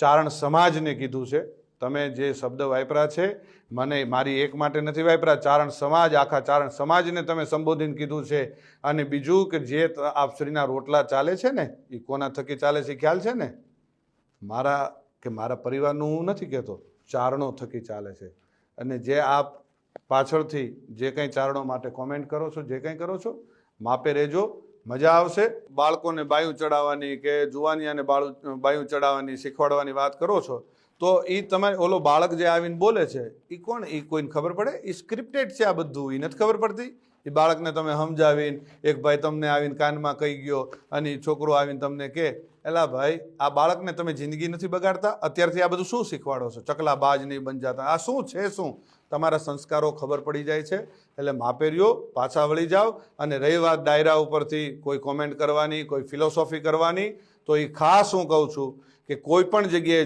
ચારણ સમાજને કીધું છે. તમે જે શબ્દ વાપરા છે, મને મારી એક માટે નથી વાપરા, ચારણ સમાજ, આખા ચારણ સમાજને તમે સંબોધીને કીધું છે. અને બીજું કે જે આપશ્રીના રોટલા ચાલે છે ને, એ કોના થકી ચાલે છે ખ્યાલ છે ને? મારા કે મારા પરિવારનું હું નથી કહેતો, ચારણો થકી ચાલે છે. અને જે આપ પાછળથી જે કંઈ ચારણો માટે કોમેન્ટ કરો છો, જે કંઈ કરો છો, માપે રહેજો. મજા આવશે. બાળકોને બાયું ચડાવવાની કે જુવાનિયાને બાળું, બાયું ચડાવવાની, શીખવાડવાની વાત કરો છો, તો એ તમે ઓલો બાળક જે આવીને બોલે છે એ કોણ? એ કોઈને ખબર પડે? એ સ્ક્રિપ્ટેડ છે આ બધું એ નથી ખબર પડતી. એ બાળકને તમે સમજાવીને એક ભાઈ તમને આવીને કાનમાં કહી ગયો અને છોકરો આવીને તમને કે, એલા ભાઈ, આ બાળકને તમે જિંદગી નથી બગાડતા, અત્યારથી આ બધું શું શીખવાડો છો? ચકલા બાજ નહીં બન જતા આ શું છે શું? તમારા સંસ્કારો ખબર પડી જાય છે. એટલે માપેરીઓ પાછા વળી જાઓ અને રહી વાત ડાયરા ઉપરથી કોઈ કોમેન્ટ કરવાની, કોઈ ફિલોસોફી કરવાની. તો એ ખાસ હું કહું છું કે કોઈ પણ જગ્યાએ